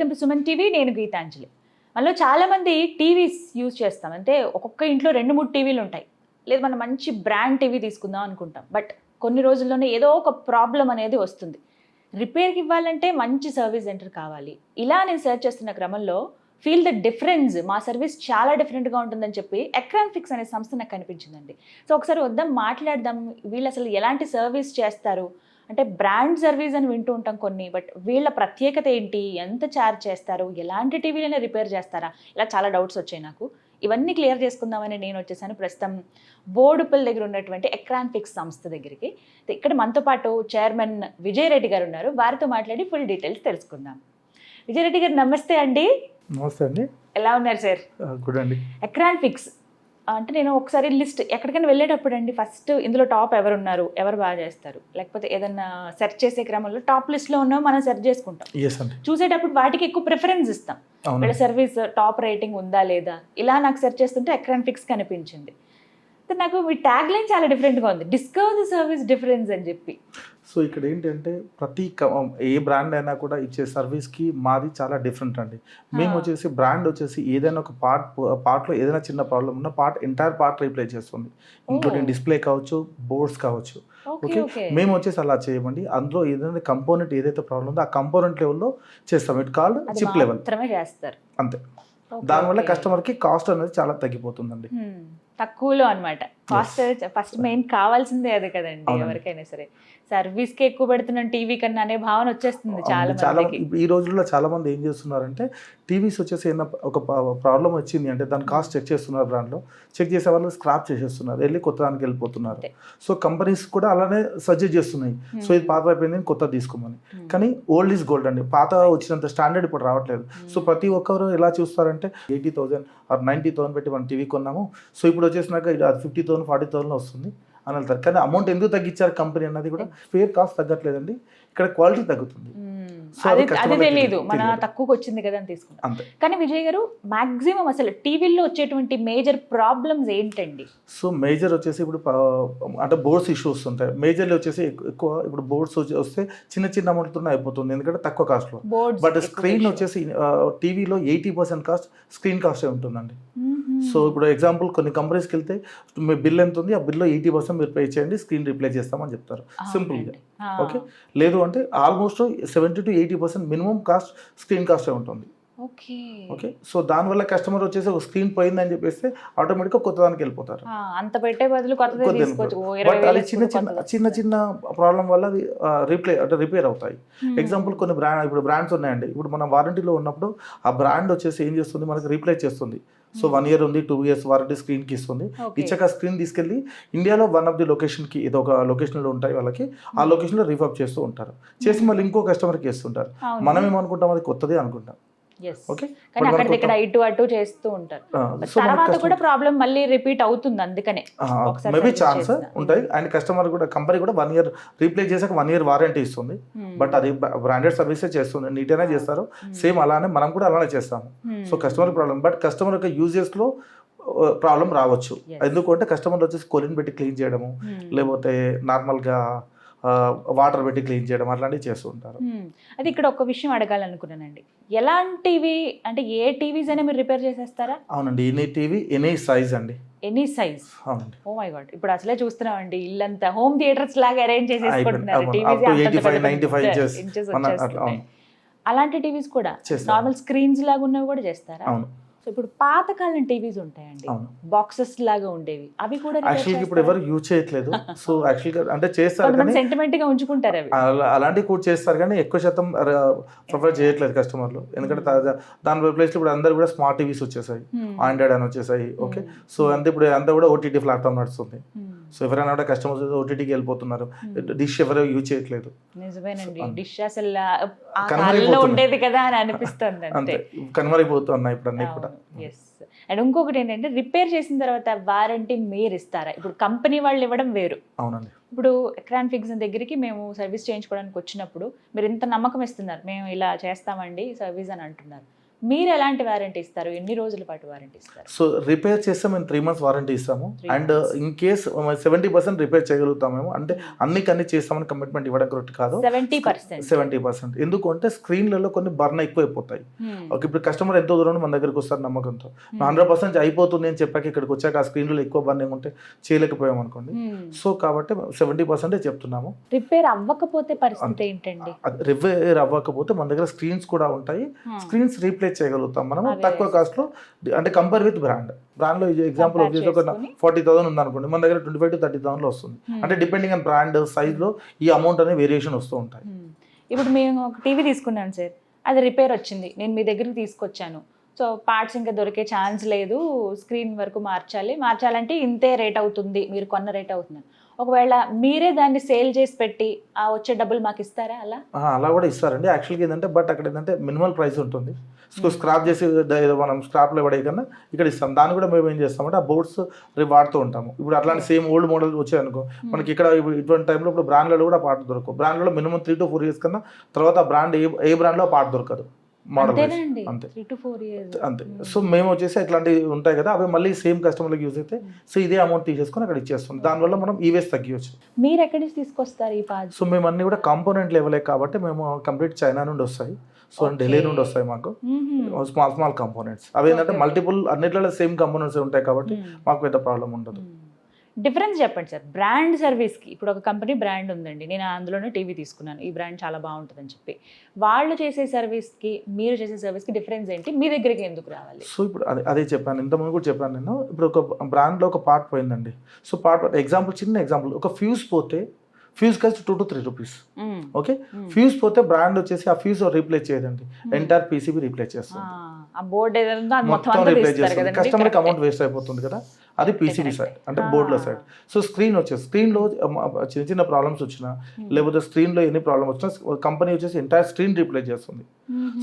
Welcome to Suman TV నేను గీతాంజలి. మనలో చాలామంది టీవీస్ యూజ్ చేస్తాం. అంటే ఒక్కొక్క ఇంట్లో రెండు మూడు టీవీలు ఉంటాయి. లేదు మనం మంచి బ్రాండ్ టీవీ తీసుకుందాం అనుకుంటాం. బట్ కొన్ని రోజుల్లోనే ఏదో ఒక ప్రాబ్లం అనేది వస్తుంది. రిపేర్కి ఇవ్వాలంటే మంచి సర్వీస్ సెంటర్ కావాలి. ఇలా నేను సెర్చ్ చేస్తున్న క్రమంలో ఫీల్ ద డిఫరెన్స్. మా సర్వీస్ చాలా డిఫరెంట్గా ఉంటుందని చెప్పి ఎక్రాన్ ఫిక్స్ అనే సంస్థ నాకు కనిపించిందండి. సో ఒకసారి వద్దాం మాట్లాడదాం. వీళ్ళు అసలు ఎలాంటి సర్వీస్ చేస్తారు? అంటే బ్రాండ్ సర్వీస్ అని వింటూ ఉంటాం కొన్ని బట్ వీళ్ళ ప్రత్యేకత ఏంటి? ఎంత ఛార్జ్ చేస్తారు? ఎలాంటి టీవీలైనా రిపేర్ చేస్తారా? ఇలా చాలా డౌట్స్ వచ్చాయి నాకు. ఇవన్నీ క్లియర్ చేసుకుందామని నేను వచ్చేసాను. ప్రస్తుతం బోర్డుపల్లి దగ్గర ఉన్నటువంటి ఎక్రాన్ ఫిక్స్ సంస్థ దగ్గరికి. ఇక్కడ మనతో పాటు చైర్మన్ విజయ్ రెడ్డి గారు ఉన్నారు. వారితో మాట్లాడి ఫుల్ డీటెయిల్స్ తెలుసుకుందాం. విజయ్ రెడ్డి గారు నమస్తే అండి. నమస్తే అండి. ఎలా ఉన్నారు సార్? గుడ్ అండి. ఎక్రాన్ ఫిక్స్ అంటే నేను ఒకసారి లిస్ట్ ఎక్కడికైనా వెళ్ళేటప్పుడు అండి ఫస్ట్ ఇందులో టాప్ ఎవరు ఉన్నారు ఎవరు బాగా చేస్తారు? లేకపోతే ఏదన్నా సెర్చ్ చేసే క్రమంలో టాప్ లిస్ట్లో ఉన్నావు మనం సెర్చ్ చేసుకుంటాం. చూసేటప్పుడు వాటికి ఎక్కువ ప్రిఫరెన్స్ ఇస్తాం. వీళ్ళ సర్వీస్ టాప్ రేటింగ్ ఉందా లేదా? ఇలా నాకు సెర్చ్ చేస్తుంటే ఎక్రాన్ ఫిక్స్ కనిపించింది. నాకు మీ ట్యాగ్ లైన్ చాలా డిఫరెంట్గా ఉంది. డిస్కవర్ ది సర్వీస్ డిఫరెన్స్ అని చెప్పి. సో ఇక్కడ ఏంటంటే ప్రతి ఏ బ్రాండ్ అయినా కూడా ఇచ్చే సర్వీస్కి మాది చాలా డిఫరెంట్ అండి. మేము. వచ్చేసి బ్రాండ్ వచ్చేసి ఏదైనా ఒక పార్ట్ పార్ట్లో ఏదైనా చిన్న ప్రాబ్లం ఉన్న పార్ట్ ఎంటైర్ పార్ట్ రీప్లేస్ చేస్తుంది. ఇంక్లూడింగ్ డిస్ప్లే కావచ్చు బోర్డ్స్ కావచ్చు. ఓకే మేము వచ్చేసి అలా చేయమండి. అందులో ఏదైనా కంపోనెంట్ ఏదైతే ప్రాబ్లం ఉందో ఆ కంపోనెంట్ లెవెల్లో చేస్తాం. ఇట్ కాల్డ్ చిప్ లెవెల్ చేస్తారు. అంతే. దానివల్ల. కస్టమర్కి కాస్ట్ అనేది చాలా తగ్గిపోతుందండి. తక్కువలో అనమాట కాస్ట్ ఫస్ట్ మెయిన్ కావాల్సిందే అది కదండి. ఎవరికైనా సరే. సర్వీస్కి ఎక్కువ పెడుతున్నాం టీవీ కన్నా అనే భావన వచ్చేస్తుంది చాలా. చాలా మందికి. ఈ రోజుల్లో చాలా మంది ఏం చేస్తున్నారంటే టీవీస్ వచ్చేసి ఏమైనా ఒక ప్రాబ్లం వచ్చింది అంటే దాని కాస్ట్ చెక్ చేస్తున్నారు బ్రాండ్లో చెక్ చేసే వాళ్ళు స్క్రాప్ చేసేస్తున్నారు. వెళ్ళి కొత్త దానికి వెళ్ళిపోతున్నారు. సో కంపెనీస్ కూడా అలానే సజెస్ట్ చేస్తున్నాయి. Hmm. సో ఇది పాత అయిపోయింది కొత్త తీసుకోమని. Hmm. కానీ ఓల్డ్ ఈజ్ గోల్డ్ అండి. పాత వచ్చినంత స్టాండర్డ్ ఇప్పుడు రావట్లేదు. So Hmm. ప్రతి ఒక్కరు ఎలా చూస్తారంటే eighty thousand or ninety thousand పెట్టి మనం టీవీ కొన్నాము. సో ఇప్పుడు వచ్చేసినాక ఇది ఫిఫ్టీ థౌసండ్ ఫార్టీ థౌసండ్ వస్తుంది అని వెళ్తారు. కానీ అమౌంట్ ఎందుకు తగ్గించారు కంపెనీ అన్నది కూడా ఫేర్ కాస్ట్ తగ్గట్లేదండి. ఇక్కడ క్వాలిటీ తగ్గుతుంది. అది అది అది తెలియదు మన. తక్కువకి వచ్చింది కదా అని అంతే. కానీ విజయ్ గారు మాక్సిమం అసలు టీవీల్లో వచ్చేటువంటి మేజర్ ప్రాబ్లమ్స్ ఏంటండి? సో మేజర్ వచ్చేసి ఇప్పుడు అంటే బోర్డ్స్ ఇష్యూస్ ఉంటాయి మేజర్లీ వచ్చేసి ఎక్కు- ఎక్కువ ఇప్పుడు బోర్డ్స్ వస్తే చిన్న చిన్న అమౌంట్తోనే అయిపోతుంది. ఎందుకంటే తక్కువ కాస్ట్లో బట్ స్క్రీన్ వచ్చేసి టీవీలో ఎయిటీ పర్సెంట్ కాస్ట్ స్క్రీన్ కాస్టే ఉంటుందండి. సో ఇప్పుడు ఎగ్జాంపుల్ కొన్ని కంపెనీస్కి వెళ్తే మీ బిల్ ఎంత ఉంది? ఆ బిల్లో ఎయిటీ పర్సెంట్ మీరు పే చేయండి స్క్రీన్ రిప్లేస్ చేస్తామని చెప్తారు. సింపుల్గా ఓకే లేదు అంటే almost seventy to eighty percent minimum cost screen కాస్టే ఉంటుంది. ఓకే. ఓకే? సో దానివల్ల కస్టమర్ వచ్చేసి ఒక స్క్రీన్ పోయిందని చెప్పేస్తే ఆటోమేటిక్గా కొత్త దానికి వెళ్ళిపోతారు. అంత పెట్టే బదులు బట్ అది చిన్న చిన్న చిన్న. చిన్న ప్రాబ్లం వల్ల అది రిప్లే అంటే రిపేర్ అవుతాయి. ఎగ్జాంపుల్ కొన్ని బ్రాండ్ ఇప్పుడు బ్రాండ్స్ ఉన్నాయండి. ఇప్పుడు మన వారంటీలో ఉన్నప్పుడు ఆ బ్రాండ్ వచ్చేసి ఏం చేస్తుంది? మనకి రీప్లేస్ చేస్తుంది. సో వన్ ఇయర్ ఉంది టూ ఇయర్స్ వారంటీ స్క్రీన్కి ఇస్తుంది. ఇచ్చాక స్క్రీన్ తీసుకెళ్ళి ఇండియాలో వన్ ఆఫ్ ది లొకేషన్కి ఏదో ఒక లొకేషన్లో ఉంటాయి వాళ్ళకి ఆ. లొకేషన్లో రిఫర్ చేస్తూ ఉంటారు. చేసి మళ్ళీ ఇంకో కస్టమర్కి ఇస్తుంటారు. మనం ఏమనుకుంటాం అది కొత్తది అనుకుంటాం. ఓకే కానీ అక్కడ ఇటు అటు చేస్తూ ఉంటారు. సో తర్వాత కూడా ప్రాబ్లం మళ్ళీ రిపీట్ అవుతుంది అందుకనే. Maybe chance. ఉంటాయి. అండ్ కస్టమర్ కూడా కంపెనీ కూడా వన్ ఇయర్ రీప్లేస్ చేసాక వన్ ఇయర్ వారంటీ ఇస్తుంది. Hmm. బట్ అది బ్రాండెడ్ సర్వీసే చేస్తుంది. నీట్గానే చేస్తారు. సేమ్ అలానే మనం కూడా అలానే చేస్తాము. Hmm. So customer problem but customer యొక్క యూజెస్లో ప్రాబ్లం రావచ్చు. ఎందుకంటే కస్టమర్ వచ్చేసి కొలిన్ పెట్టి క్లీన్ చేయడము. Hmm. లేకపోతే నార్మల్గా వాటర్ పెట్టి క్లీన్ చేయడం అట్లాంటివి చేస్తూ ఉంటారు. Hmm. అది ఇక్కడ ఒక విషయం అడగాలనుకున్నానండి. ఎలాంటివి అంటే ఏ టీవీస్ అయినా మీరు రిపేర్ చేసేస్తారా? అవునండి. ఎనీ టీవీ ఎనీ సైజ్ అండి? Any size? అవునండి. Oh my god. ఇప్పుడు అసలే చూస్తున్నామండి. ఇల్లంతా హోమ్ థియేటర్స్ లాగా అరేంజ్ చేసేసుకుంటున్నారు. అయిపోయింది. up to 85, 95 inches. మన అట్లా, అవును. అలాంటి టీవీస్ కూడా. నార్మల్ స్క్రీన్స్ లాగా ఉన్నవి కూడా చేస్తారా? అవును. సో ఇప్పుడు పాతకాలం టీవీస్ ఉంటాయండి. బాక్సెస్ లాగా ఉండేవి. అవి కూడా యాక్చువల్గా ఇప్పుడు ఎవరు యూజ్ చేయట్లేదు. సో యాక్చువల్గా అంటే చేస్తారు కానీ సెంటిమెంట్గా ఉంచుకుంటారు అవి. అలా- అలాంటివి కూడా చేస్తారు కానీ ఎక్కువ శాతం ప్రిఫర్ చేయట్లేదు కస్టమర్లు. ఎందుకంటే తా- దాని ప్లేస్ ఇప్పుడు అందరు కూడా స్మార్ట్ టీవీస్ వచ్చేసాయి. Hmm. ఆండ్రాయిడ్ అని వచ్చేసాయి. Okay Hmm. సో అంతే ఇప్పుడు అంతా కూడా ఓటీటీ ప్లాట్ఫామ్ నడుస్తుంది. Hmm. సో ఎవరైనా కూడా కస్టమర్స్ ఓటీటీకి వెళ్ళిపోతున్నారు. డిష్ ఎవరు యూజ్ చేయట్లేదు. నిజమేనండి. డిష్ అసలు ఉండేది కదా అని అనిపిస్తుంది అంతే. కనుమరైపోతున్నాయి ఇప్పుడు అన్ని కూడా. అండ్ ఇంకొకటి ఏంటంటే రిపేర్ చేసిన తర్వాత వారంటీ మీరు ఇస్తారా? ఇప్పుడు కంపెనీ వాళ్ళు ఇవ్వడం వేరు. అవునండి. ఇప్పుడు ఎక్రాన్ ఫిక్స్ దగ్గరికి మేము సర్వీస్ చేయించుకోవడానికి వచ్చినప్పుడు మీరు ఇంత నమ్మకం ఇస్తున్నారు. మేము ఇలా చేస్తామండి సర్వీస్ అని అంటున్నారు. మీరు ఎలాంటి వారంటీ ఇస్తారు? ఎన్ని రోజుల పాటు వారంటీ ఇస్తారు? సో రిపేర్ చేస్తే మేము త్రీ మంత్స్ వారంటీ ఇస్తాము. And. In case seventy percent repair చేయగలుగుతాం మేము. అంటే అన్ని చేస్తామని కమిట్మెంట్ ఇవ్వడం కరెక్ట్ కాదు. సెవెంటీ పర్సెంట్ సెవెంటీ పర్సెంట్ ఎందుకంటే స్క్రీన్లలో కొన్ని బర్న్ ఎక్కువైపోతాయి. ఓకే ఇప్పుడు కస్టమర్ ఎంతో దూరం మన దగ్గరికి వస్తారు నమ్మకంతో. హండ్రెడ్ పర్సెంట్ అయిపోతుంది అని చెప్పాక ఇక్కడికి వచ్చాక ఆ స్క్రీన్లో ఎక్కువ బర్నింగ్ ఉంటే చేయలేకపోయాం అనుకోండి. సో కాబట్టి సెవెంటీ పర్సెంటే చెప్తున్నాము. రిపేర్ అవ్వకపోతే పరిస్థితి ఏంటండి? రిపేర్ అవ్వకపోతే మన దగ్గర స్క్రీన్స్ కూడా ఉంటాయి. స్క్రీన్స్ రీప్లేస్ చేయగలుగుతాం మనం అవి తక్కువ కాస్ట్లో అంటే కంపేర్ విత్ బ్రాండ్ బ్రాండ్లో ఎగ్జాంపుల్ వచ్చేసి ఒక. ఫార్టీ థౌసండ్ ఉంది అనుకోండి మన దగ్గర ట్వంటీ ఫైవ్ టు థర్టీ థౌసండ్లో వస్తుంది. అంటే డిపెండింగ్ ఆన్ బ్రాండ్ సైజ్లో ఈ అమౌంట్ అనేది వేరియేషన్ వస్తూ ఉంటాయి. Hmm. ఇప్పుడు మేము ఒక టీవీ తీసుకున్నాను సార్. అది రిపేర్ వచ్చింది. నేను మీ దగ్గరికి తీసుకొచ్చాను. సో పార్ట్స్ ఇంకా దొరికే ఛాన్స్ లేదు. స్క్రీన్ వరకు మార్చాలి. మార్చాలంటే ఇంతే రేట్ అవుతుంది. మీరు కొన్న రేట్ అవుతుంది. ఒకవేళ మీరే దాన్ని సేల్ చేసి పెట్టి ఆ వచ్చే డబ్బులు మాకు ఇస్తారా అలా? అలా కూడా ఇస్తారండి. యాక్చువల్గా ఏంటంటే బట్ అక్కడ ఏంటంటే మినిమల్ ప్రైస్ ఉంటుంది. స్క్రాప్ చేసి ద- ఏదో మనం స్క్రాప్లో పడే కన్నా ఇక్కడ ఇస్తాం దాన్ని కూడా మేము ఏం చేస్తామంటే ఆ బోర్డ్స్ వాడుతూ ఉంటాము. ఇప్పుడు అట్లాంటి సేమ్ ఓల్డ్ మోడల్ వచ్చాయి అనుకో మనకి ఇక్కడ ఇటువంటి టైంలో ఇప్పుడు బ్రాండ్లలో కూడా పార్ట్ దొరకవు. బ్రాండ్లో minimum three to four years కన్నా తర్వాత బ్రాండ్ ఏ ఏ బ్రాండ్లో పార్ట్ దొరకదు. మోడల్ అంతే. అంతే. సో మేము వచ్చేసి ఇట్లాంటివి ఉంటాయి కదా అవి మళ్ళీ సేమ్ కస్టమర్లకు యూజ్ అయితే సో ఇదే అమౌంట్ తీసేసుకొని అక్కడ ఇచ్చేస్తుంది దానివల్ల మనం ఈవేస్ తగ్గించవచ్చు మీరు ఎక్కడి నుంచి తీసుకొస్తారు ఈ సో మేము అన్ని కూడా కాంపోనెంట్ లెవెలే కాబట్టి మేము కంప్లీట్ చైనా నుండి వస్తాయి. సో. ఢిల్లీ నుండి వస్తాయి మాకు. స్మాల్ స్మాల్ కాంపోనెంట్స్ అవి ఏంటంటే. మల్టిపుల్ అన్నిట్లలో సేమ్ కాంపోనెంట్స్ ఉంటాయి కాబట్టి మాకు పెద్ద ప్రాబ్లం ఉండదు. డిఫరెన్స్ చెప్పండి సార్. బ్రాండ్ సర్వీస్కి ఇప్పుడు ఒక కంపెనీ బ్రాండ్ ఉందండి. నేను అందులోనే టీవీ తీసుకున్నాను. ఈ బ్రాండ్ చాలా బాగుంటుందని చెప్పి. వాళ్ళు చేసే సర్వీస్కి మీరు చేసే సర్వీస్కి డిఫరెన్స్ ఏంటి? మీ దగ్గరికి ఎందుకు రావాలి? సో ఇప్పుడు అదే అదే చెప్పాను. ఇంతకుముందు కూడా చెప్పాను నేను. ఇప్పుడు ఒక బ్రాండ్లో ఒక పార్ట్ పోయిందండి. సో పార్ట్ ఎగ్జాంపుల్ చిన్న ఎగ్జాంపుల్ ఒక ఫ్యూజ్ పోతే fuse cost two to three rupees. Okay. Fuse పోతే బ్రాండ్ వచ్చేసి ఆ ఫ్యూజ్ రీప్లేస్ చేయదండి ఎంటైర్ పీసీబీ రీప్లేస్ చేస్తుంది మొత్తం రీప్లేస్ చేస్తుంది కస్టమర్కి. అమౌంట్ వేస్ట్ అయిపోతుంది కదా అది పీసీబీ. సైడ్ అంటే. బోర్డులో సైడ్ సో స్క్రీన్ వచ్చేసి స్క్రీన్లో చిన్న చిన్న ప్రాబ్లమ్స్ వచ్చినా లేకపోతే స్క్రీన్లో ఎన్ని ప్రాబ్లమ్ వచ్చినా కంపెనీ వచ్చేసి ఎంటైర్ స్క్రీన్ రీప్లేస్ చేస్తుంది.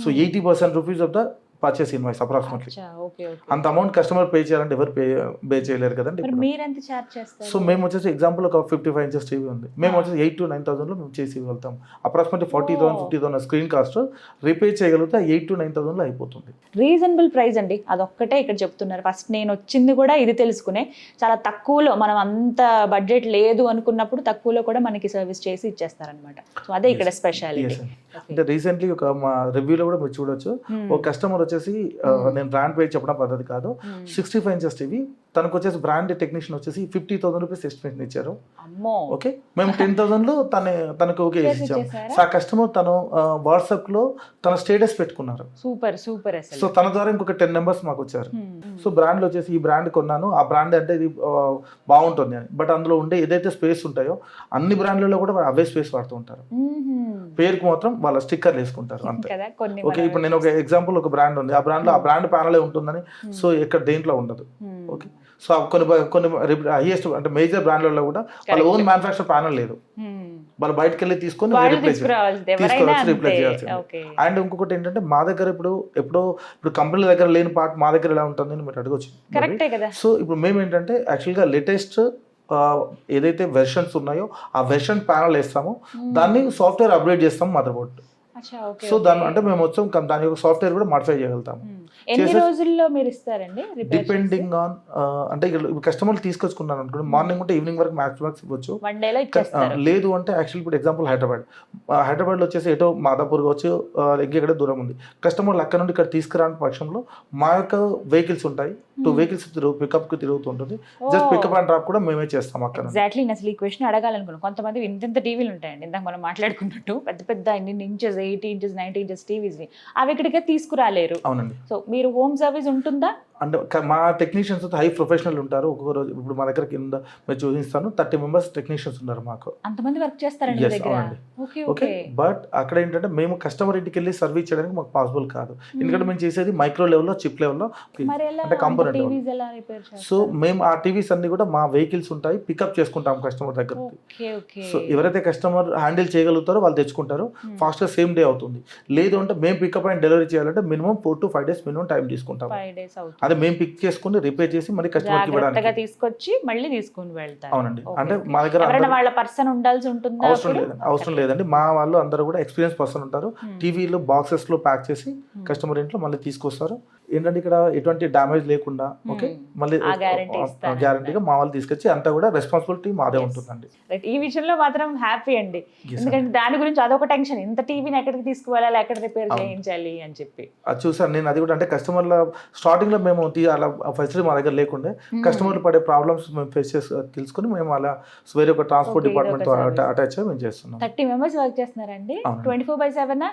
So eighty percent rupees of the purchase invoice approximately అచ్చా, ఓకే ఓకే. అంత అమౌంట్ కస్టమర్ పే చేయాలంటే ఎవరు పే పే చేయలేరు కదండి మరి ఇప్పుడు. మీరు ఎంత ఛార్జ్ చేస్తారు? సో మేము వచ్చేసి ఎగ్జాంపుల్ ఒక ఫిఫ్టీ ఫైవ్ ఇంచెస్ టీవీ ఉంది. మేము. వచ్చేసి ఎయిట్ టు నైన్ థౌసండ్లో మేము చేసి ఇవ్వగలుగుతాం. Approximately forty. Thousand fifty thousand screen cost repair చేయగలిగితే ఎయిట్ టు నైన్ థౌసండ్లో అయిపోతుంది. రీజనబుల్ ప్రైస్ అండి. అదొక్కటే ఇక్కడ చెప్తున్నారు. ఫస్ట్ నేను వచ్చింది కూడా ఇది తెలుసుకునే. చాలా తక్కువలో మనం అంత బడ్జెట్ లేదు అనుకున్నప్పుడు తక్కువలో కూడా మనకి సర్వీస్ చేసి ఇచ్చేస్తారనమాట సో అదే ఇక్కడ. స్పెషాలిటీ అంటే రీసెంట్లీ ఒక మా రివ్యూలో కూడా మీరు చూడొచ్చు. ఒక కస్టమర్ వచ్చేసి. నేను బ్రాండ్ పేరు చెప్పడం పద్ధతి కాదు సిక్స్టీ ఫైవ్ ఇంచెస్ టీవీ తనకు వచ్చేసి బ్రాండ్ టెక్నీషియన్ వచ్చేసి ఫిఫ్టీ థౌసండ్ రూపీస్ ఎస్టిమేషన్ ఇచ్చారు. ఓకే మేము టెన్ థౌసండ్లో తన తనకు ఓకే చేసి ఇచ్చాం ఇచ్చేసారా? సో ఆ కస్టమర్ తను వాట్సాప్లో తన స్టేటస్ పెట్టుకున్నారు. సూపర్ సూపర్ సో తన ద్వారా ఇంకొక టెన్ నెంబర్స్ మాకు వచ్చారు. Hmm, hmm. సో బ్రాండ్లో వచ్చేసి ఈ బ్రాండ్ కొన్నాను. ఆ బ్రాండ్ అంటే ఇది బాగుంటుంది అని. బట్ అందులో ఉండే ఏదైతే స్పేస్ ఉంటాయో అన్ని బ్రాండ్లలో కూడా అవే స్పేస్ వాడుతూ ఉంటారు. పేరుకు మాత్రం వాళ్ళ స్టిక్కర్లు వేసుకుంటారు అంతే. ఓకే ఇప్పుడు నేను ఒక ఎగ్జాంపుల్ ఒక బ్రాండ్ ఉంది. ఆ బ్రాండ్లో ఆ బ్రాండ్ ప్యానలే ఉంటుందని. సో ఎక్కడ దేంట్లో ఉండదు. Hmm. ఓకే సో కొన్ని కొన్ని హైయెస్ట్ అంటే మేజర్ బ్రాండ్లలో కూడా వాళ్ళ. ఓన్ మ్యానుఫాక్చర్ ప్యానల్ లేదు. Hmm. వాళ్ళు బయటకు వెళ్ళి తీసుకొని ఎవరైనా తీసుకురావాల్సి చేయాల్సింది. ఓకే అండ్ ఇంకొకటి ఏంటంటే మా దగ్గర ఇప్పుడు ఎప్పుడో ఇప్పుడు కంపెనీల దగ్గర లేని పార్ట్ మా దగ్గర ఎలా ఉంటుంది అని మీరు అడగచ్చు సో ఇప్పుడు మేము ఏంటంటే యాక్చువల్గా లేటెస్ట్ ఏదైతే వెర్షన్స్ ఉన్నాయో ఆ వెర్షన్ ప్యానల్ వేస్తామో. దాన్ని సాఫ్ట్వేర్ అప్డేట్ చేస్తాం మదర్ బోర్డ్ సో దాని అంటే మేము మొత్తం కం- దాని యొక్క సాఫ్ట్వేర్ కూడా మాడిఫై చేయగలుగుతాము. ఎన్ని రోజుల్లో మీరు ఇస్తారండి డిపెండింగ్ ఆన్ అంటే ఇక్కడ కస్టమర్ తీసుకొచ్చుకున్నాను అనుకోండి మార్నింగ్ ఉంటే ఈవినింగ్ వరకు మ్యాక్స్ మ్యాక్స్ ఇవ్వచ్చు. వన్ డేలో లేదు అంటే యాక్చువల్ ఇప్పుడు ఎగ్జాంపుల్ హైదరాబాద్. హైదరాబాద్లో వచ్చేసి ఎటో మాదాపూర్ కావచ్చు ఇంకెక్కడ దూరం ఉంది. కస్టమర్లు అక్కడ నుండి ఇక్కడ తీసుకురాని పక్షంలో మా యొక్క వెహికల్స్ ఉంటాయి. Two Hmm. వెహికల్స్ పికప్కి తిరుగుతుంటుంది. జస్ట్ పికప్ అండ్ డ్రాప్ కూడా మేమే చేస్తాం అక్కడ. ఎగ్జాక్ట్లీ అసలు ఈ క్వశ్చన్ అడగాలనుకున్నాను కొంతమంది ఇంత టీవీలు ఉంటాయండి. ఇందాక మనం మాట్లాడుకున్నట్టు పెద్ద పెద్ద ఇన్ని inches eighty inches ninety inches TVs అవి ఇక్కడికే తీసుకురాలేరు. అవునండి. సో మీరు హోమ్ సర్వీస్ ఉంటుందా? అంటే మా టెక్నీషియన్స్ హై ప్రొఫెషనల్ ఉంటారు. ఒక్కొక్క రోజు ఇప్పుడు మా దగ్గర కింద మీరు చూపిస్తాను. థర్టీ మెంబర్స్ టెక్నీషియన్స్ ఉన్నారు మాకు. అంతమంది వర్క్ చేస్తారండి. ఓకే బట్ అక్కడ ఏంటంటే మేము కస్టమర్ ఇంటికి వెళ్ళి సర్వీస్ చేయడానికి మాకు పాసిబుల్ కాదు. ఎందుకంటే మేము చేసేది మైక్రో లెవెల్లో చిప్ లెవెల్లో అంటే రిపేర్ సో మేము ఆ టీవీస్ అన్ని కూడా మా వెహికల్స్ ఉంటాయి. పికప్ చేసుకుంటాం కస్టమర్ దగ్గర సో ఎవరైతే కస్టమర్ హ్యాండిల్ చేయగలుగుతారో వాళ్ళు తెచ్చుకుంటారు. Hmm. ఫాస్ట్గా సేమ్ డే అవుతుంది. లేదు అంటే మేము పికప్ అండ్ డెలివరీ చేయాలంటే minimum four to five days minimum time తీసుకుంటాం అది మేము పిక్ చేసుకుని రిపేర్ చేసి మళ్ళీ జాగ్రత్తగా ఇవ్వడానికి తీసుకొచ్చి మళ్ళీ తీసుకుని వెళ్తారు అవునండి అంటే. మా దగ్గర వాళ్ళ పర్సన్ ఉండాల్సి ఉంటుందా అవసరం? లేదండి అవసరం లేదండి మా వాళ్ళు అందరూ కూడా ఎక్స్పీరియన్స్ పర్సన్ ఉంటారు Hmm. టీవీలో బాక్సెస్లో ప్యాక్ చేసి Hmm. కస్టమర్ ఇంట్లో మళ్ళీ తీసుకొస్తారు ఏంటంటే ఇక్కడ ఎటువంటి డ్యామేజ్ లేకుండా ఓకే Hmm. మళ్ళీ. గ్యారంటీగా మా వాళ్ళు తీసుకొచ్చి అంతా కూడా రెస్పాన్సిబిలిటీ మాదే. ఉంటుందండి. ఈ విషయంలో మాత్రం హ్యాపీ అండి ఎందుకంటే దాని గురించి అదొక టెన్షన్ ఇంత టీవీని ఎక్కడికి తీసుకువెళ్ళాలి ఎక్కడ రిపేర్. చేయించాలి అని చెప్పి అది చూసాను నేను అది కూడా అంటే కస్టమర్ల స్టార్టింగ్లో మేము అలా ఫెసిలిటీ మా దగ్గర లేకుండే Hmm. కస్టమర్లు పడే ప్రాబ్లమ్స్ మేము ఫేస్ చేసి తెలుసుకుని మేము అలా వేరే ఒక ట్రాన్స్పోర్ట్ డిపార్ట్మెంట్తో. అటాచ్ మేము చేస్తున్నాం థర్టీ మెంబర్స్ వర్క్ చేస్తున్నారండి. ట్వంటీ ఫోర్ బై సెవెన్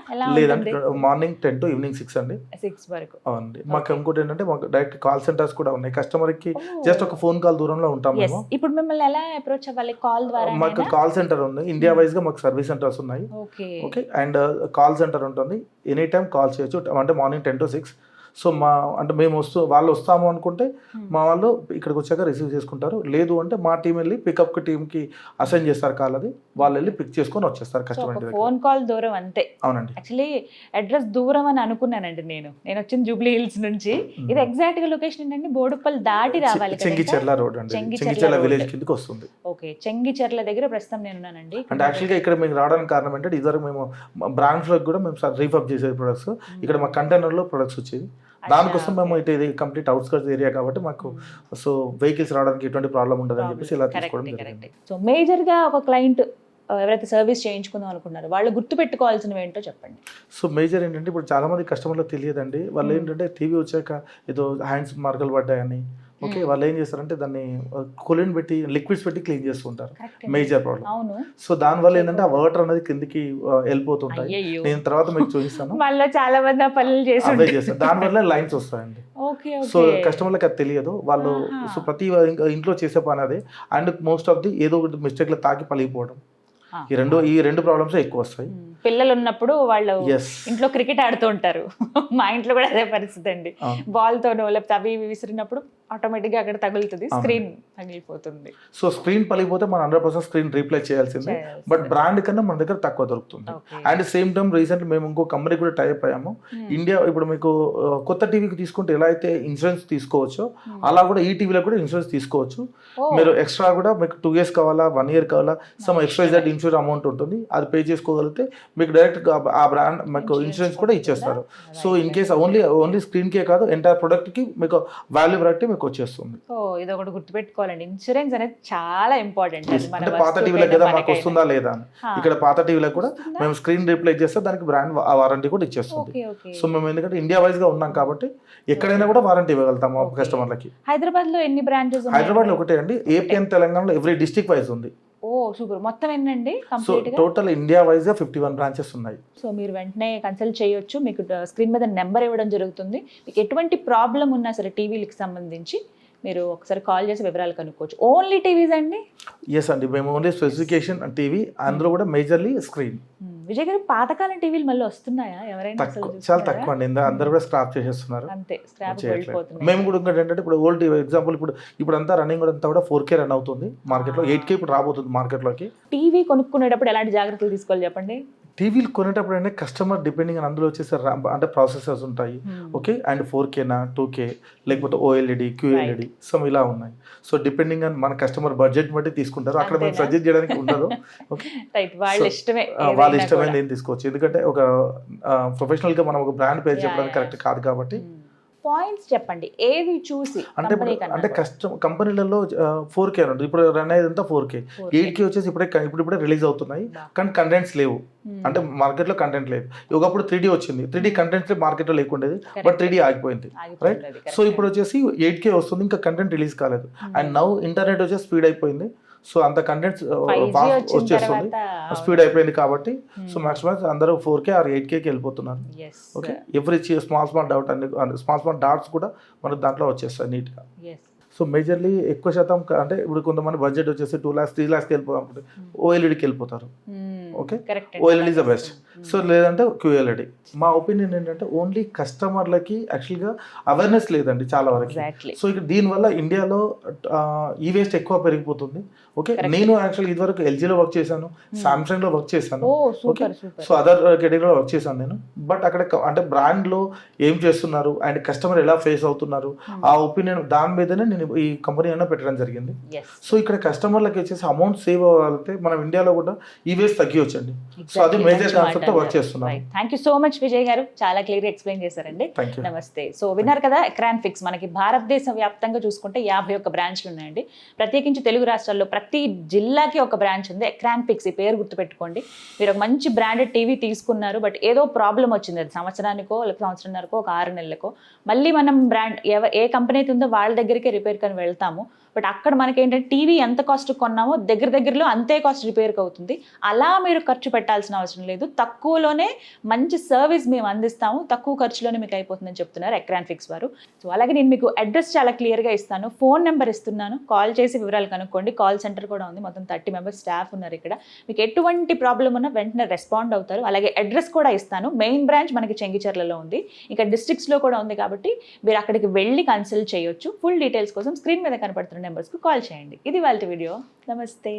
ఉంటుంది morning ten to evening six అండి సిక్స్ వరకు అవునండి మాకు ఇంకోటి ఏంటంటే మాకు డైరెక్ట్ కాల్ సెంటర్స్ కూడా ఉన్నాయి. కస్టమర్కి జస్ట్ ఒక ఫోన్ కాల్ దూరంలో ఉంటాం మేము. ఇప్పుడు మిమ్మల్ని ఎలా అప్రోచ్ అవ్వాలి? కాల్ ద్వారా మాకు కాల్ సెంటర్ ఉంది. ఇండియా వైజ్గా మాకు సర్వీస్ సెంటర్స్ ఉన్నాయి. Okay okay and call center ఉంటుంది. ఎనీ టైం కాల్ చేయొచ్చు. అంటే morning ten to six so మా అంటే మేము వస్తూ వాళ్ళు వస్తాము అనుకుంటే Hmm. మా వాళ్ళు ఇక్కడికి వచ్చాక రిసీవ్ చేసుకుంటారు. లేదు అంటే మా టీం వెళ్ళి పికప్ టీంకి అసైన్ చేస్తారు కాల్ అది. వాళ్ళు వెళ్ళి పిక్ చేసుకొని వచ్చేస్తారు కస్టమర్ ఫోన్ కాల్ దూరం అంతే. అవునండి. యాక్చువల్లీ అడ్రస్ దూరం అని అనుకున్నానండి నేను. నేను వచ్చిన జూబ్లీ హిల్స్ నుంచి. ఇది ఎగ్జాక్ట్గా లొకేషన్ ఏంటంటే బోడుపల్ దాటి రావాలి? చెంగిచెర్ల రోడ్ అండి చెంగిచెర్ల. విలేజ్ కిందకి వస్తుంది. ఓకే చెంగిచెర్ల దగ్గర ప్రస్తుతం నేను ఉన్నానండి అంటే యాక్చువల్గా ఇక్కడ మీకు రావడానికి కారణం ఏంటంటే ఇదివరకు మేము బ్రాండ్స్లో కూడా మేము రీఫప్ చేసేది ప్రొడక్ట్స్ ఇక్కడ మా కంటైనర్లో ప్రొడక్ట్స్ వచ్చేది దానికోసం మేము ఇటు ఇది కంప్లీట్ అవుట్స్కట్స్ ఏరియా కాబట్టి మాకు సో వెహికల్స్ రావడానికి ఎటువంటి ప్రాబ్లం ఉండదు అని చెప్పేసి ఇలా తీసుకోవడం జరిగింది. సో మేజర్గా ఒక క్లయింట్ ఎవరైతే సర్వీస్ చేయించుకుందాం అనుకున్నారో వాళ్ళు గుర్తు పెట్టుకోవాల్సినవి ఏంటో చెప్పండి. సో మేజర్ ఏంటంటే ఇప్పుడు చాలా మంది కస్టమర్లకు తెలియదండి. వాళ్ళు Hmm. ఏంటంటే టీవీ వచ్చాక ఏదో హ్యాండ్స్ మార్కలు పడ్డాయని ఓకే. వాళ్ళు ఏం చేస్తారంటే దాన్ని కొలిన్ పెట్టి లిక్విడ్స్ పెట్టి క్లీన్ చేస్తూ ఉంటారు Correct. మేజర్ ప్రాబ్లం సో దానివల్ల ఏంటంటే ఆ వాటర్ అనేది కిందికి వెళ్ళిపోతుంటాయి. నేను తర్వాత మీకు చూపిస్తాను. మళ్ళీ చాలా మంది పనులు చేస్తాను దానివల్ల లైన్స్ వస్తాయండి. ఓకే సో కస్టమర్లకు అది తెలియదు. వాళ్ళు. సో ప్రతి ఇంట్లో చేసే పని అదే. అండ్ మోస్ట్ ఆఫ్ ది ఏదో ఒకటి మిస్టేక్లో తాకి పలిగిపోవడం. ఈ రెండు ఈ రెండు ప్రాబ్లమ్స్ ఎక్కువ వస్తాయి. పిల్లలు ఉన్నప్పుడు వాళ్ళు ఇంట్లో క్రికెట్ ఆడుతూ ఉంటారు. మా ఇంట్లో కూడా అదే పరిస్థితి అండి. బాల్ తోనో లేకపోతే అవి విసిరినప్పుడు ఆటోమేటిక్గా అక్కడ తగులుతుంది. స్క్రీన్ పగిలిపోతుంది సో స్క్రీన్ పలిగిపోతే మనం హండ్రెడ్ పర్సెంట్ స్క్రీన్ రీప్లేస్ చేయాల్సిందే. బట్ బ్రాండ్ కన్నా మన దగ్గర తక్కువ దొరుకుతుంది. అండ్ సేమ్ టైం రీసెంట్ మేము ఇంకో కంపెనీ కూడా టైప్ అయ్యాము Hmm. ఇండియా ఇప్పుడు మీకు కొత్త టీవీకి తీసుకుంటే ఎలా అయితే ఇన్సూరెన్స్ తీసుకోవచ్చో Hmm. అలా కూడా ఈ టీవీలో కూడా ఇన్సూరెన్స్ తీసుకోవచ్చు Oh. మీరు ఎక్స్ట్రా కూడా మీకు టూ ఇయర్స్ కావాలా వన్ ఇయర్ కావాలా some extra insurance insurance amount ఉంటుంది అది పే చేసుకోగలిగితే మీకు డైరెక్ట్ ఆ బ్రాండ్ మీకు ఇన్సూరెన్స్ కూడా ఇచ్చేస్తారు? So in case. Only only screen కే కాదు ఎంటైర్ ప్రొడక్ట్కి మీకు వాల్యూ బట్టి మీకు వచ్చేస్తుంది సో ఇది ఒకటి గుర్తుపెట్టుకోవాలండి. ఇన్సూరెన్స్ అనేది చాలా ఇంపార్టెంట్ అంటే పాత వస్తువుకైనా టీవీలో కదా మాకు మనకైనా. వస్తుందా లేదా అని. ఇక్కడ పాత టీవీలో కూడా? మేము స్క్రీన్ రీప్లేస్ చేస్తే దానికి బ్రాండ్ వారంటీ కూడా ఇచ్చేస్తుంది. సో మేము ఎందుకంటే ఇండియా వైజ్గా ఉన్నాం కాబట్టి ఎక్కడైనా కూడా వారంటీ ఇవ్వగలుగుతాము Okay. కస్టమర్లకి హైదరాబాద్లో ఎన్ని బ్రాంచెస్ హైదరాబాద్లో ఒకటే అండి. ఏపీ అండ్ తెలంగాణలో ఎవ్రీ డిస్ట్రిక్ట్ వైజ్ ఉంది. ఓ సూపర్ మొత్తం ఎన్నండి? సో టోటల్ ఇండియా వైజ్గా ఫిఫ్టీ వన్ బ్రాంచెస్ ఉన్నాయి. సో మీరు వెంటనే కన్సల్ట్ చేయొచ్చు. మీకు స్క్రీన్ మీద నెంబర్ ఇవ్వడం జరుగుతుంది. మీకు ఎటువంటి ప్రాబ్లం ఉన్నా సరే టీవీలకు సంబంధించి మీరు ఒకసారి కాల్ చేసి వివరాలు కనుక్కోవచ్చు. ఓన్లీ టీవీస్ అండి? ఎస్ అండి. మేము ఓన్లీ స్పెసిఫికేషన్ టీవీ అందులో కూడా మేజర్లీ స్క్రీన్. విజయ్ గారు పాతకాలం టీవీలు మళ్ళీ వస్తున్నాయా? ఎవరైనా చాలా? తక్కువ అండి. అందరు కూడా స్క్రాప్ చేసేస్తున్నారు. అంతే స్క్రాప్ మేము కూడా ఇంకోటి ఏంటంటే ఇప్పుడు ఓల్డ్ ఎగ్జాంపుల్ ఇప్పుడు ఇప్పుడు అంతా రన్నింగ్ కూడా అంతా కూడా ఫోర్ కే రన్ అవుతుంది. మార్కెట్లో. ఎయిట్ కే ఇప్పుడు రాబోతుంది మార్కెట్లోకి టీవీ కొనుక్కునేటప్పుడు ఎలాంటి జాగ్రత్తలు తీసుకోవాలి చెప్పండి? టీవీలు కొనేటప్పుడు అంటే కస్టమర్ డిపెండింగ్ అందులో వచ్చేసి అంటే ప్రాసెసర్స్ ఉంటాయి. ఓకే? అండ్ ఫోర్ కేనా టూ కే లేకపోతే ఓఎల్ఈడి క్యూఎల్ఈడి సో ఇలా ఉన్నాయి. సో డిపెండింగ్ ఆన్ మన కస్టమర్ బడ్జెట్ బట్టి తీసుకుంటారు. అక్కడ మేము అంతేనా? సజెస్ట్ చేయడానికి ఉండదు. ఓకే వాళ్ళ ఇష్టమైనది. ఏం తీసుకోవచ్చు? ఎందుకంటే ఒక ప్రొఫెషనల్గా మనం ఒక బ్రాండ్ పేరు చెప్పడానికి. కరెక్ట్ కాదు కాబట్టి. పాయింట్స్ చెప్పండి. ఏది చూసి అంటే అంటే. కష్టం కంపెనీలలో ఫోర్ కే ఉంటుంది ఇప్పుడు run అయ్యేదంతా four K 4K. Eight K వచ్చేసి ఇప్పుడే ఇప్పుడు ఇప్పుడే రిలీజ్ అవుతున్నాయి. కానీ కంటెంట్స్ లేవు. Hmm. అంటే మార్కెట్లో కంటెంట్ లేదు. ఒకప్పుడు త్రీ డి వచ్చింది. త్రీ డి కంటెంట్స్ మార్కెట్లో లేకుండేది. బట్. త్రీ డి ఆగిపోయింది. Right so. ఇప్పుడు వచ్చేసి ఎయిట్ కే వస్తుంది. ఇంకా కంటెంట్ రిలీజ్ కాలేదు. అండ్ నౌ ఇంటర్నెట్ వచ్చేసి స్పీడ్ అయిపోయింది. సో అంత కంటెంట్ 5G వచ్చిన వచ్చేస్తుంది స్పీడ్ అయిపోయింది కాబట్టి Hmm. సో మాక్సిమం అందరూ ఫోర్ కే ఆర్ ఎయిట్ కేకి వెళ్ళిపోతున్నారు okay every small small doubt అన్ని స్మాల్ స్మాల్ డాట్స్ కూడా మనకు దాంట్లో వచ్చేస్తాయి నీట్గా. సో మేజర్లీ ఎక్కువ శాతం అంటే ఇప్పుడు కొంతమంది బడ్జెట్ వచ్చేసి టూ లాక్స్ త్రీ లాక్స్కి వెళ్ళిపోతారు Hmm. ఓఎల్ఈడికి వెళ్ళిపోతారు Hmm. అండి. OLED is the best so లేదంటే క్యూఎల్ఈడి మా ఒపీనియన్ ఏంటంటే ఓన్లీ కస్టమర్లకి యాక్చువల్గా అవేర్నెస్ లేదండి చాలా వరకు. సో ఇక దీనివల్ల ఇండియాలో ఈ వేస్ట్ ఎక్కువ పెరిగిపోతుంది. ఓకే. నేను యాక్చువల్ ఇదివరకు ఎల్జీలో వర్క్ చేశాను సామ్సంగ్లో వర్క్ చేశాను. ఓకే? సో అదర్ కేటగిరీలో వర్క్ చేశాను నేను. బట్ అక్కడ అంటే brand లో ఏం చేస్తున్నారు అండ్ కస్టమర్ ఎలా ఫేస్ అవుతున్నారు Hmm. ఆ ఒపీనియన్ దాని మీదనే నేను ఈ కంపెనీ అయినా పెట్టడం జరిగింది. సో ఇక్కడ కస్టమర్లకి వచ్చేసి అమౌంట్ సేవ్ అవ్వాలంటే మనం ఇండియాలో కూడా ఈ వేస్ట్ తగ్గివచ్చండి సో అది major concept thank you so much Vijay గారు. చాలా క్లియర్ ఎక్స్ప్లెయిన్ చేశారండి. నమస్తే సో విన్నారు కదా ఎక్రాన్ ఫిక్స్ మనకి భారతదేశ వ్యాప్తంగా చూసుకుంటే యాభై ఒక్క బ్రాంచ్లు ఉన్నాయండి. ప్రత్యేకించి తెలుగు రాష్ట్రాల్లో ప్రతి జిల్లాకి ఒక బ్రాంచ్ ఉంది. ఎక్రాన్ ఫిక్స్ ఈ పేరు గుర్తుపెట్టుకోండి. మీరు ఒక మంచి బ్రాండెడ్ టీవీ తీసుకున్నారు బట్ ఏదో ప్రాబ్లం వచ్చింది. అది సంవత్సరానికో లేకపోతే సంవత్సరంన్నరకో ఒక ఆరు నెలలకో. మళ్ళీ మనం బ్రాండ్ ఏ కంపెనీ అయితే ఉందో వాళ్ళ దగ్గరికి రిపేర్ కని వెళ్తాము. బట్ అక్కడ మనకి ఏంటంటే టీవీ ఎంత కాస్ట్ కొన్నామో దగ్గర దగ్గరలో అంతే కాస్ట్ రిపేర్కి అవుతుంది. అలా మీరు ఖర్చు పెట్టాల్సిన అవసరం లేదు. తక్కువలోనే మంచి సర్వీస్ మేము అందిస్తాము. తక్కువ ఖర్చులోనే మీకు అయిపోతుందని చెప్తున్నారు ఎక్రాన్ ఫిక్స్ వారు. సో అలాగే నేను మీకు అడ్రస్ చాలా క్లియర్గా ఇస్తాను. ఫోన్ నెంబర్ ఇస్తున్నాను. కాల్ చేసి వివరాలు కనుక్కోండి. కాల్ సెంటర్ కూడా ఉంది. మొత్తం థర్టీ మెంబర్స్ స్టాఫ్ ఉన్నారు ఇక్కడ. మీకు ఎటువంటి ప్రాబ్లం ఉన్నా వెంటనే రెస్పాండ్ అవుతారు. అలాగే అడ్రస్ కూడా ఇస్తాను. మెయిన్ బ్రాంచ్ మనకి చెంగిచర్లలో ఉంది. ఇంకా డిస్ట్రిక్ట్స్లో కూడా ఉంది కాబట్టి మీరు అక్కడికి వెళ్ళి కన్సల్ట్ చేయొచ్చు. ఫుల్ డీటెయిల్స్ కోసం స్క్రీన్ మీద కనపడుతుంది నెంబర్స్కు కాల్ చేయండి. ఇది వాళ్ళ వీడియో. నమస్తే.